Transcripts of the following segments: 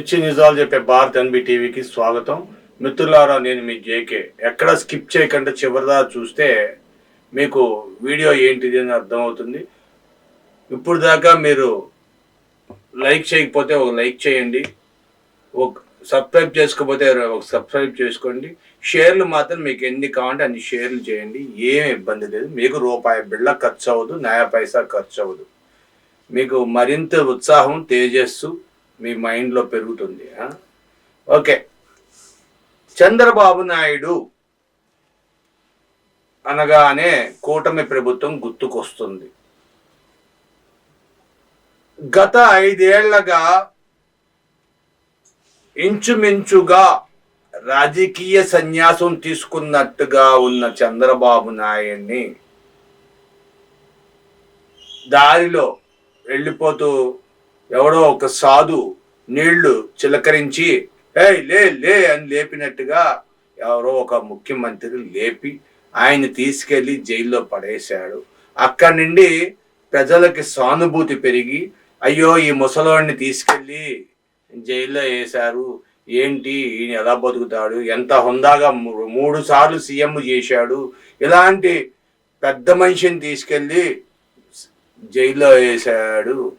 మిర్చి నిజాలు చెప్పే భారత్ ఎన్బి టీవీకి స్వాగతం. మిత్రులారా నేను మీ జేకే. ఎక్కడ స్కిప్ చేయకుండా చివరిదా చూస్తే మీకు వీడియో ఏంటిది అని అర్థమవుతుంది. ఇప్పుడు దాకా మీరు లైక్ చేయకపోతే ఒక లైక్ చేయండి. ఒక సబ్స్క్రైబ్ చేసుకోకపోతే ఒక సబ్స్క్రైబ్ చేసుకోండి. షేర్లు మాత్రం మీకు ఎన్ని కావాలంటే అన్ని షేర్లు చేయండి. ఏం ఇబ్బంది లేదు. మీకు రూపాయి బిళ్ళ ఖర్చు అవ్వదు నయా పైసా ఖర్చు అవ్వదు. మీకు మరింత ఉత్సాహం తేజస్సు మీ మైండ్లో పెరుగుతుంది ఓకే. చంద్రబాబు నాయుడు అనగానే కూటమి ప్రభుత్వం గుర్తుకొస్తుంది. గత ఐదేళ్ళగా ఇంచుమించుగా రాజకీయ సన్యాసం తీసుకున్నట్టుగా ఉన్న చంద్రబాబు నాయుడిని దారిలో వెళ్ళిపోతూ ఎవడో ఒక సాధు నీళ్ళు చిలకరించి ఏయ్ లే లే అని లేపినట్టుగా ఎవరో ఒక ముఖ్యమంత్రి లేపి ఆయన తీసుకెళ్ళి జైల్లో పడేశాడు. అక్కడి నుండి ప్రజలకి సానుభూతి పెరిగి అయ్యో ఈ ముసలోడిని తీసుకెళ్ళి జైల్లో వేశారు ఏంటి? ఈయన ఎలా బతుకుతాడు? ఎంత హుందాగా మూ- మూడు సార్లు సీఎం చేశాడు. ఇలాంటి పెద్ద మనిషిని తీసుకెళ్ళి జైల్లో వేశాడు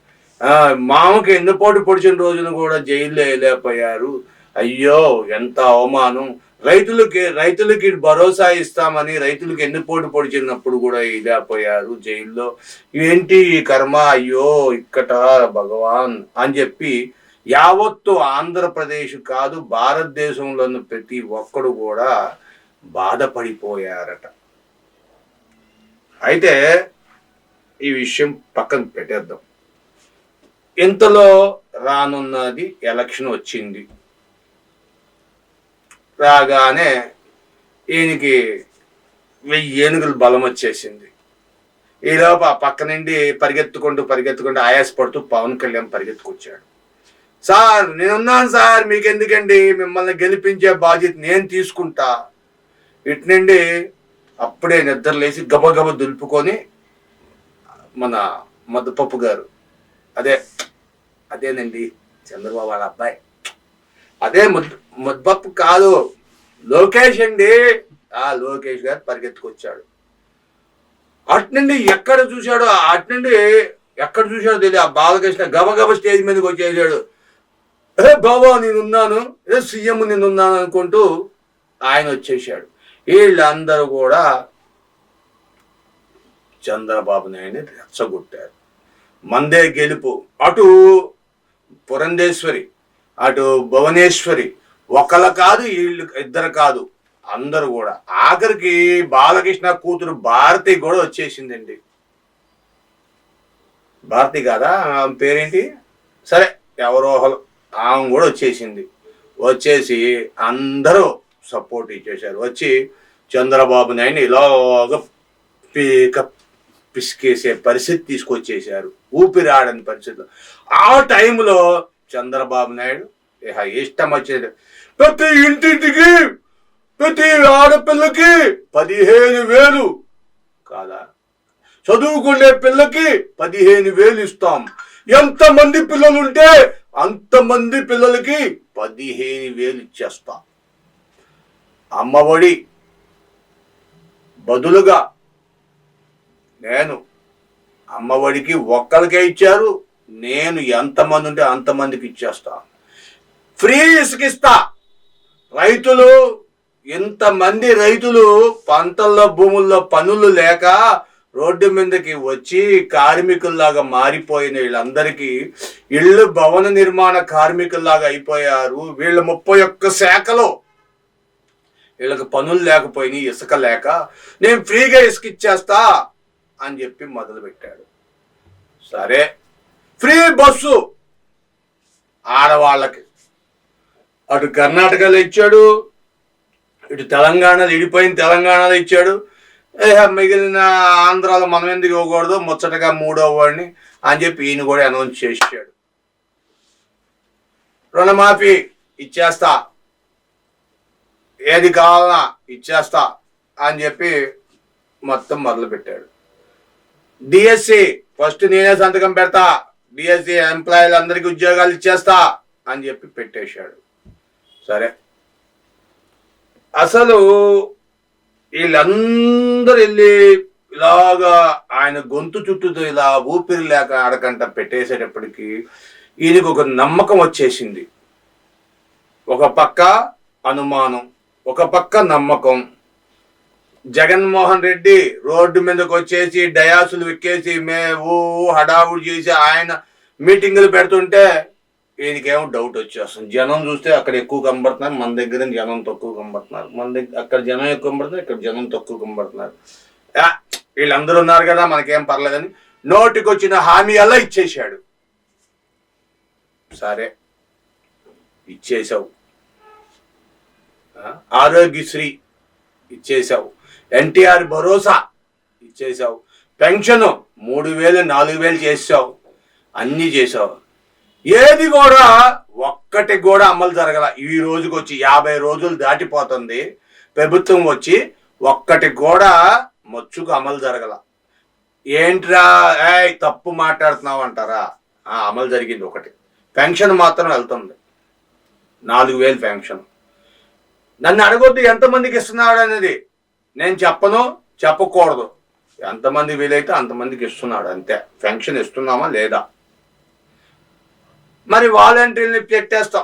మామకి ఎన్నుపోటు పొడిచిన రోజున కూడా జైల్లో వేయలేకపోయారు అయ్యో ఎంత అవమానం. రైతులకి రైతులకి భరోసా ఇస్తామని రైతులకి ఎన్నుపోటు పొడిచినప్పుడు కూడా వేయలేకపోయారు జైల్లో? ఏంటి ఈ కర్మ? అయ్యో ఇక్కట భగవాన్ అని చెప్పి యావత్తు ఆంధ్రప్రదేశ్ కాదు భారతదేశంలోని ప్రతి ఒక్కడు కూడా బాధపడిపోయారట. అయితే ఈ విషయం పక్కన పెట్టేద్దాం. ఇంతలో రానున్నది ఎలక్షన్ వచ్చింది. రాగానే ఈయనకి వెయ్యి ఏనుగులు బలం వచ్చేసింది. ఈలోపు ఆ పక్క నుండి పరిగెత్తుకుంటూ పరిగెత్తుకుంటూ ఆయాసపడుతూ పవన్ కళ్యాణ్ పరిగెత్తుకొచ్చాడు. సార్ నేనున్నాను సార్ మీకు ఎందుకండి మిమ్మల్ని గెలిపించే బాధ్యత నేను తీసుకుంటా. ఇటు నుండి అప్పుడే నిద్ర లేచి గబగబ దులుపుకొని మన మద్దపప్పు గారు అదే అదేనండి చంద్రబాబు వాళ్ళ అబ్బాయి. అదే ముద్ ముద్దపప్పు కాదు లోకేష్ అండి. ఆ లోకేష్ గారు పరిగెత్తుకొచ్చాడు. అటు నుండి ఎక్కడ చూశాడో అటు నుండి ఎక్కడ చూశాడో తెలియదు. ఆ బాలకృష్ణ గబగబ స్టేజ్ మీదకి వచ్చేసాడు. ఏ బాబా నేనున్నాను. ఏ సీఎం నేనున్నాను అనుకుంటూ ఆయన వచ్చేసాడు. వీళ్ళందరూ కూడా చంద్రబాబు నాయుడిని రెచ్చగొట్టారు. మందే గెలుపు. అటు పురంధేశ్వరి అటు భువనేశ్వరి ఒకళ్ళ కాదు వీళ్ళు ఇద్దరు కాదు అందరూ కూడా. ఆఖరికి బాలకృష్ణ కూతురు భారతి కూడా వచ్చేసిందండి. భారతి కాదా? ఆమె పేరేంటి? సరే ఎవరోహలు ఆమె కూడా వచ్చేసింది. వచ్చేసి అందరూ సపోర్ట్ ఇచ్చేశారు. వచ్చి చంద్రబాబు నాయుడు ఇలాగ పీక పిసికేసే పరిస్థితి తీసుకొచ్చేసారు ఊపిరాడని పరిస్థితిలో. ఆ టైంలో చంద్రబాబు నాయుడు ఇహ ఇష్టం వచ్చేది. ప్రతి ఇంటింటికి ప్రతి ఆడపిల్లకి పదిహేను వేలు. కాదా? చదువుకునే పిల్లకి పదిహేను వేలు ఇస్తాం. ఎంతమంది పిల్లలు ఉంటే అంతమంది పిల్లలకి పదిహేను వేలు ఇచ్చేస్తాం. అమ్మఒడి బదులుగా నేను అమ్మఒడికి ఒక్కరికే ఇచ్చారు. నేను ఎంతమంది ఉంటే అంతమందికి ఇచ్చేస్తా. ఫ్రీ ఇసుకిస్తా. రైతులు ఇంతమంది రైతులు పంటల్లో భూముల్లో పనులు లేక రోడ్డు మీదకి వచ్చి కార్మికుల్లాగా మారిపోయిన వీళ్ళందరికీ ఇళ్ళు భవన నిర్మాణ కార్మికుల్లాగా అయిపోయారు. వీళ్ళ ముప్పై ఒక్క శాఖలో వీళ్ళకి పనులు లేకపోయినాయి ఇసుక లేక. నేను ఫ్రీగా ఇసుక ఇచ్చేస్తా అని చెప్పి మొదలుపెట్టాడు. సరే ఫ్రీ బస్సు ఆడవాళ్ళకి. అటు కర్ణాటకలో ఇచ్చాడు ఇటు తెలంగాణలో ఇడిపోయిన తెలంగాణలో ఇచ్చాడు. మిగిలిన ఆంధ్రాలో మనం ఎందుకు ఇవ్వకూడదు? ముచ్చటగా మూడో వాడిని అని చెప్పి ఈయన కూడా అనౌన్స్ చేసాడు రుణమాఫీ ఇచ్చేస్తా. ఏది కావాలన్నా ఇచ్చేస్తా అని చెప్పి మొత్తం మొదలు పెట్టాడు డిఎస్సి ఫస్ట్ నేనే సంతకం పెడతా డిఎస్సి ఎంప్లాయీలు అందరికి ఉద్యోగాలు ఇచ్చేస్తా అని చెప్పి పెట్టేశాడు. సరే. అసలు వీళ్ళందరూ వెళ్ళి ఇలాగా ఆయన గొంతు చుట్టూ ఇలా ఊపిరి లేక ఆడకంట పెట్టేసేటప్పటికి ఈయనకు ఒక నమ్మకం వచ్చేసింది. ఒక పక్క అనుమానం ఒక పక్క నమ్మకం. జగన్మోహన్ రెడ్డి రోడ్డు మీదకి వచ్చేసి డయాసులు ఎక్కేసి మే ఊ హడావుడి చేసి ఆయన మీటింగులు పెడుతుంటే ఈయనకేమో డౌట్ వచ్చేస్తుంది జనం చూస్తే అక్కడ ఎక్కువ కనబడుతున్నారు. మన దగ్గర జనం తక్కువ కనబడుతున్నారు. మన దగ్గర అక్కడ జనం ఎక్కువ కనబడుతున్నారు. ఇక్కడ జనం తక్కువ కనబడుతున్నారు. వీళ్ళందరూ ఉన్నారు కదా మనకేం పర్లేదని నోటికి వచ్చిన హామీ అలా ఇచ్చేశాడు. సరే ఇచ్చేసావు ఆరోగ్యశ్రీ ఇచ్చేసావు ఎన్టీఆర్ భరోసా ఇచ్చేసావు పెన్షన్ మూడు వేలు నాలుగు వేలు చేసావు అన్నీ చేసావు ఏది కూడా ఒక్కటి కూడా అమలు జరగల. ఈ రోజుకి వచ్చి యాభై రోజులు దాటిపోతుంది. ప్రభుత్వం వచ్చి ఒక్కటి కూడా మచ్చుకు అమలు జరగల. ఏంట్రా ఏయ్ తప్పు మాట్లాడుతున్నావు అంటారా? అమలు జరిగింది ఒకటి. పెన్షన్ మాత్రం వెళ్తుంది. నాలుగు వేలు పెన్షన్. నన్ను అడగొద్దు ఎంతమందికి ఇస్తున్నాడు అనేది. నేను చెప్పను చెప్పకూడదు. ఎంతమంది వీలైతే అంతమందికి ఇస్తున్నాడు అంతే. పెన్షన్ ఇస్తున్నామా లేదా? మరి వాలంటీర్ని పెట్టేస్తాం.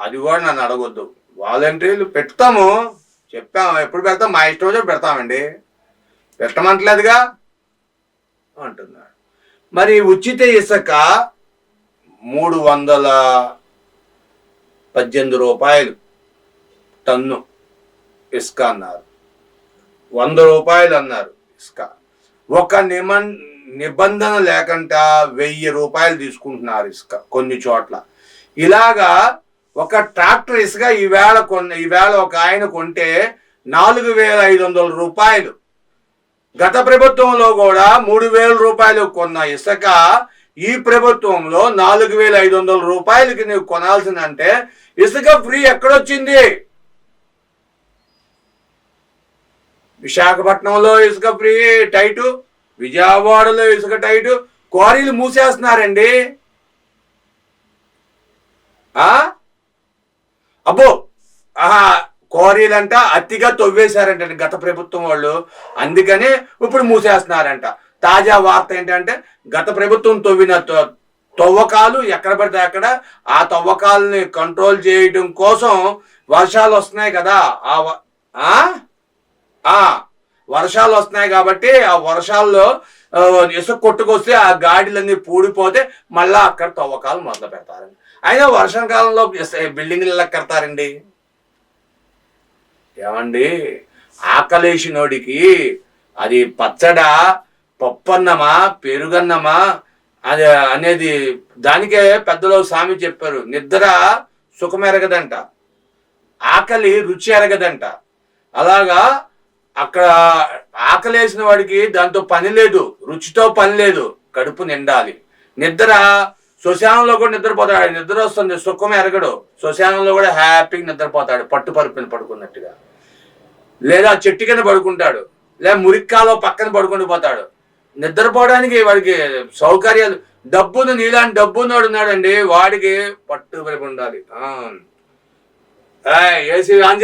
అది కూడా నన్ను అడగొద్దు. వాలంటీర్లు పెడతాము. చెప్పాము ఎప్పుడు పెడతాం? మా ఇష్టం రోజు పెడతామండి. పెట్టమంటలేదుగా? అంటున్నాడు. మరి ఉచిత ఇసుక మూడు వందల పద్దెనిమిది రూపాయలు. టన్ను ఇసుక అన్నారు. వంద రూపాయలు అన్నారు ఇసుక. ఒక నిమన్ నిబంధన లేకుండా వెయ్యి రూపాయలు తీసుకుంటున్నారు ఇసుక కొన్ని చోట్ల. ఇలాగా ఒక ట్రాక్టర్ ఇసుక ఈవేళ కొన్న ఈవేళ ఒక ఆయన కొంటే నాలుగు వేల ఐదు వందల రూపాయలు. గత ప్రభుత్వంలో కూడా మూడు వేల రూపాయలు కొన్న ఇసుక ఈ ప్రభుత్వంలో నాలుగు వేల ఐదు వందల రూపాయలకి నువ్వు కొనాల్సిందంటే ఇసుక ఫ్రీ ఎక్కడొచ్చింది? విశాఖపట్నంలో ఇసుక ఫ్రీ టైటు విజయవాడలో ఇసుక టైటు క్వారీలు మూసేస్తున్నారండి. అబ్బో ఆహా క్వారీలంట అతిగా తవ్వేశారంట గత ప్రభుత్వం వాళ్ళు. అందుకని ఇప్పుడు మూసేస్తున్నారంట. తాజా వార్త ఏంటంటే గత ప్రభుత్వం తవ్విన తవ్వకాలు ఎక్కడ పడితే అక్కడ ఆ తవ్వకాలని కంట్రోల్ చేయడం కోసం వర్షాలు వస్తున్నాయి కదా. ఆ వ- ఆ వర్షాలు వస్తున్నాయి కాబట్టి ఆ వర్షాల్లో ఇసుక కొట్టుకొస్తే ఆ గాడిలన్నీ పూడిపోతే మళ్ళా అక్కడ తవ్వకాలు మొదలు పెడతారండి. అయినా వర్షాకాలంలో ఇస- బిల్డింగ్లు కడతారండి? ఏమండి? ఆకలేసినోడికి అది పచ్చడా పప్పన్నమా పెరుగన్నమా అది అనేది దానికే పెద్దలు స్వామి చెప్పారు నిద్ర సుఖమెరగదంట ఆకలి రుచి ఎరగదంట. అలాగా అక్కడ ఆకలేసిన వాడికి దాంతో పని లేదు రుచితో పని లేదు కడుపు నిండాలి. నిద్ర శ్మశానంలో కూడా నిద్రపోతాడు. నిద్ర వస్తుంది సుఖం ఎరగడు. శ్మశానంలో కూడా హ్యాపీగా నిద్రపోతాడు పట్టు పరుపుని పడుకున్నట్టుగా. లేదా చెట్టు కింద పడుకుంటాడు లేదా మురిక్కాలో పక్కన పడుకుని పోతాడు. నిద్రపోవడానికి వాడికి సౌకర్యాలు డబ్బును నీలాంటి డబ్బున్నోడు ఉన్నాడండి వాడికి పట్టు పరుపు ఉండాలి. ఆ. ఏసీ ఆన్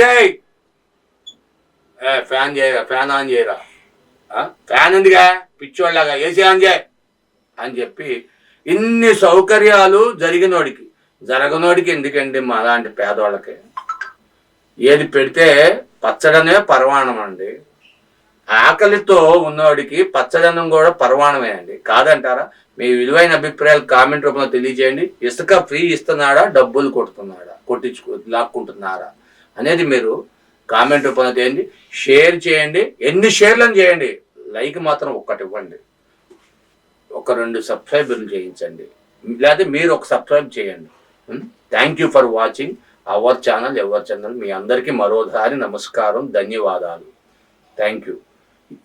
ఏ ఫ్యాన్ చేయరా ఫ్యాన్ ఆన్ చేయరా? ఫ్యాన్ ఎందుగా పిచ్చోళ్ళగా ఏసీ ఆన్ చేయ అని చెప్పి ఇన్ని సౌకర్యాలు జరిగినోడికి జరగనోడికి ఎందుకండి మా అలాంటి పేదోళ్ళకి? ఏది పెడితే పచ్చడనే పరమాణం అండి. ఆకలితో ఉన్నవాడికి పచ్చదనం కూడా పరమాణమే అండి. కాదంటారా? మీ విలువైన అభిప్రాయాలు కామెంట్ రూపంలో తెలియజేయండి. ఇసుక ఫ్రీ ఇస్తున్నాడా? డబ్బులు కొడుతున్నాడా? కొట్టించుకు లాక్కుంటున్నారా? అనేది మీరు కామెంట్ రూపంలో చేయండి షేర్ చేయండి ఎన్ని షేర్లను చేయండి లైక్ మాత్రం ఒక్కటి ఇవ్వండి. ఒక రెండు సబ్స్క్రైబర్లు చేయించండి. లేకపోతే మీరు ఒక సబ్స్క్రైబ్ చేయండి. Thank you for watching our channel ever channel మీ అందరికీ మరోసారి నమస్కారం ధన్యవాదాలు. థ్యాంక్ యూ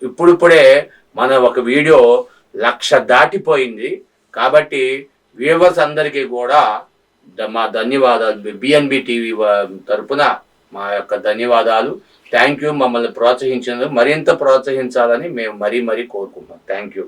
ఇప్పుడిప్పుడే మన ఒక వీడియో లక్ష దాటిపోయింది. కాబట్టి వ్యూవర్స్ అందరికీ కూడా మా ధన్యవాదాలు. బిఎన్బి టీవీ తరపున మా యొక్క ధన్యవాదాలు. థ్యాంక్ యూ మమ్మల్ని ప్రోత్సహించినందుకు మరింత ప్రోత్సహించాలని మేము మరీ మరీ కోరుకుంటున్నాం. Thank you